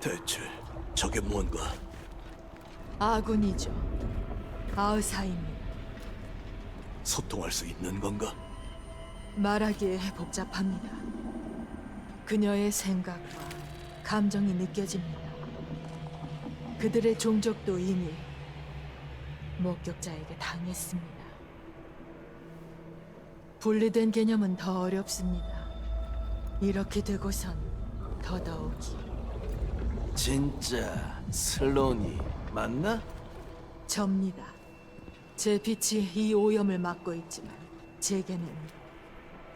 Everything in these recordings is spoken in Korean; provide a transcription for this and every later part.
대체 저게 뭔가? 아군이죠. 아으사입니다. 소통할 수 있는 건가? 말하기에 복잡합니다. 그녀의 생각과 감정이 느껴집니다. 그들의 종족도 이미 목격자에게 당했습니다. 분리된 개념은 더 어렵습니다. 이렇게 되고선 더더욱이 진짜 슬론이 맞나? 접니다. 제 빛이 이 오염을 막고 있지만 제게는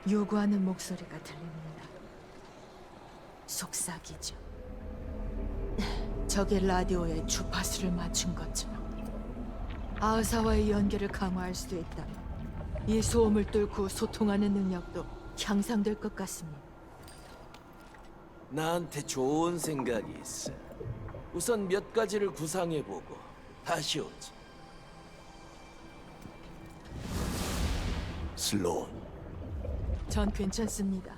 요구하는 목소리가 들립니다. 속삭이죠. 적의 라디오에 주파수를 맞춘 것처럼 아사와의 연결을 강화할 수 있다면 이 소음을 뚫고 소통하는 능력도 향상될 것 같습니다. 나한테 좋은 생각이 있어. 우선 몇 가지를 구상해보고 다시 오지. 슬론 전 괜찮습니다.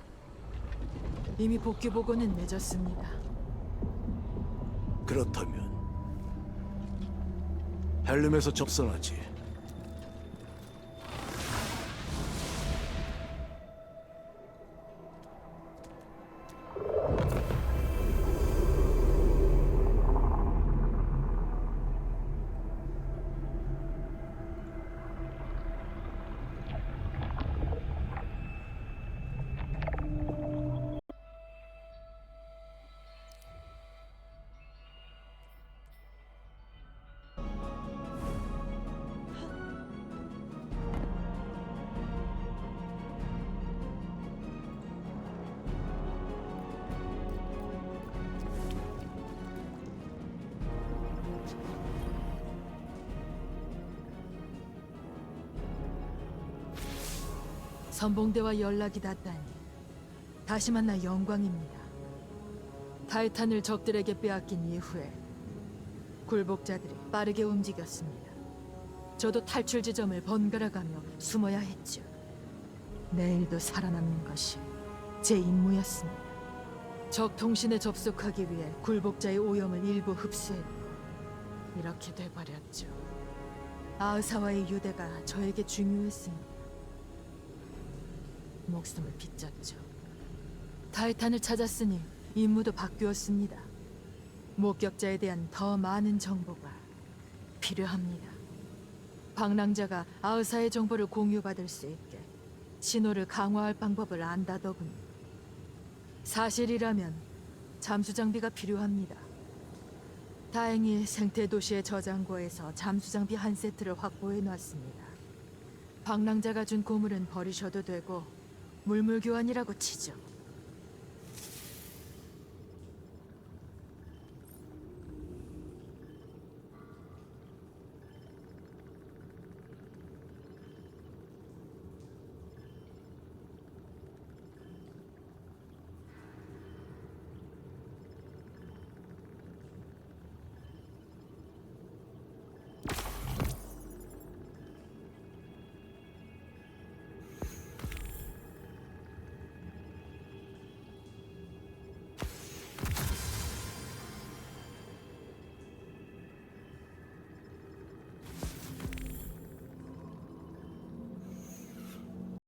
이미 복귀 보고는 늦었습니다. 그렇다면 헬름에서 접선하지. 선봉대와 연락이 닿다니 다시 만나 영광입니다. 타이탄을 적들에게 빼앗긴 이후에 굴복자들이 빠르게 움직였습니다. 저도 탈출 지점을 번갈아가며 숨어야 했죠. 내일도 살아남는 것이 제 임무였습니다. 적 통신에 접속하기 위해 굴복자의 오염을 일부 흡수했고 이렇게 돼버렸죠. 아으사와의 유대가 저에게 중요했습니다. 목숨을 빚졌죠. 타이탄을 찾았으니 임무도 바뀌었습니다. 목격자에 대한 더 많은 정보가 필요합니다. 방랑자가 아으사의 정보를 공유받을 수 있게 신호를 강화할 방법을 안다더군요. 사실이라면 잠수 장비가 필요합니다. 다행히 생태 도시의 저장고에서 잠수 장비 한 세트를 확보해 놨습니다. 방랑자가 준 고물은 버리셔도 되고 물물 교환이라고 치죠.